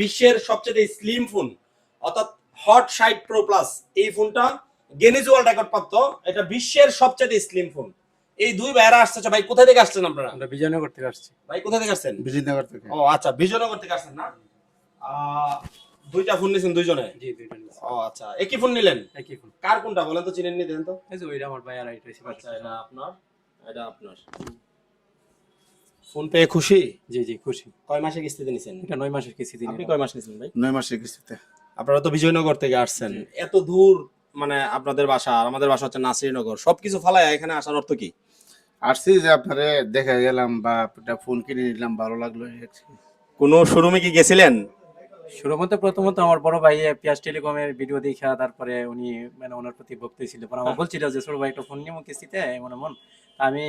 বিশ্বের সবচেয়ে slim phone অর্থাৎ হট সাইট প্রো প্লাস এই ফোনটা গেনিজ ওয়ার্ল্ড রেকর্ড প্রাপ্ত। এটা বিশ্বের সবচেয়ে স্লিম ফোন এই দুই ভাইরা আসছে ভাই কোথায় থেকে আসছেন আপনারা? আমরা বিজয়নগর থেকে আসছি। ভাই কোথায় থেকে আসছেন? বিজয়নগর থেকে। ও আচ্ছা বিজয়নগর থেকে আসছেন না? দুইটা ফোন নিয়েছেন দুইজনে? জি দুইটা ও আচ্ছা একই ফোন নিলেন? একই ফোন কার কোনটা বলেন তো চিনেন নি দেন তো। এই যে ওইটা আমার ভাই আর এটা আচ্ছা এটা আপনার এটা আপনার। ফোন পেয়ে খুশি? জি জি খুশি। কয় মাসের কিস্তিতে নিছেন? এটা নয় মাসের কিস্তি দিন আপনি কয় মাস নিছেন ভাই? নয় মাসের কিস্তিতে। আপনারা তো বিজয়নগর থেকে আসছেন। এত দূর মানে আপনাদের বাসা আর আমাদের বাসা হচ্ছে নাসিরনগর। সবকিছু ফালায় এখানে আসার অর্থ কি? আসছি যে আপনারে দেখে গেলাম বা একটা ফোন কিনে নিলাম ভালো লাগল কোন শোরুমে কি গেছিলেন? শুরু মতো প্রথমত আমার বড় ভাই পিয়াস টেলিকমের ভিডিও দেখা তারপরে উনি মানে ওনার প্রতি ভক্তি ছিল। পরে আমার বলছিল যে ছোট ভাই একটা ফোন নিয়ে কিস্তিতে এমন এমন তা আমি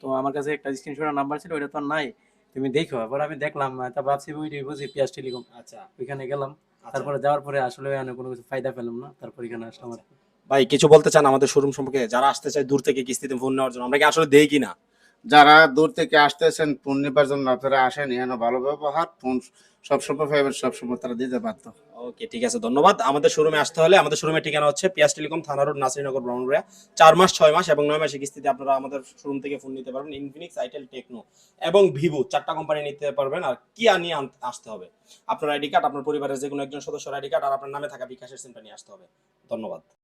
তো আমার কাছে একটা স্ক্রিনশট নাম্বার ছিল ওইটা তো নাই। তুমি দেখো এবার আমি দেখলাম তা ভাবছি ওই বুঝি পিয়াস টেলিকম। আচ্ছা। ওইখানে গেলাম। তারপরে যাওয়ার পরে আসলে আমি কোনো কিছু ফায়দা পেলাম না তারপর এখানে আসলাম ভাই কিছু বলতে চান আমাদের শোরুম সম্পর্কে? যারা আসতে চায় দূর থেকে কিস্তিতে ফোন নেওয়ার জন্য আমরা কি আসলে দেই কিনা? যারা দূর থেকে আসতেছেন, ফোন নিবার জন্য আপনারা আসেন এখানে ভালো ব্যবহার, ফোন সবসময় পাইবেন সবসময় তারা দিতে পারতো ওকে, ঠিক আছে, ধন্যবাদ। আমাদের শোরুমে আসতে হলে আমাদের শোরুমের ঠিকানা হচ্ছে পিয়াস টেলিকম, থানা রোড নাসিরনগর ব্রাহ্মণবাড়িয়া। চার মাস, ছয় মাস এবং নয় মাসের কিস্তিতে আপনারা আমাদের শোরুম থেকে ফোন নিতে পারবেন। ইনফিনিক্স আইটেল টেকনো এবং ভিভো চারটা কোম্পানি নিতে পারবেন। আর কি নিয়ে আসতে হবে। আপনার আইডি কার্ড আপনার পরিবারের যে কোনো একজন সদস্যের আইডি কার্ড আর আপনার নামে থাকা বিকাশের সিমটা নিয়ে আসতে হবে। ধন্যবাদ।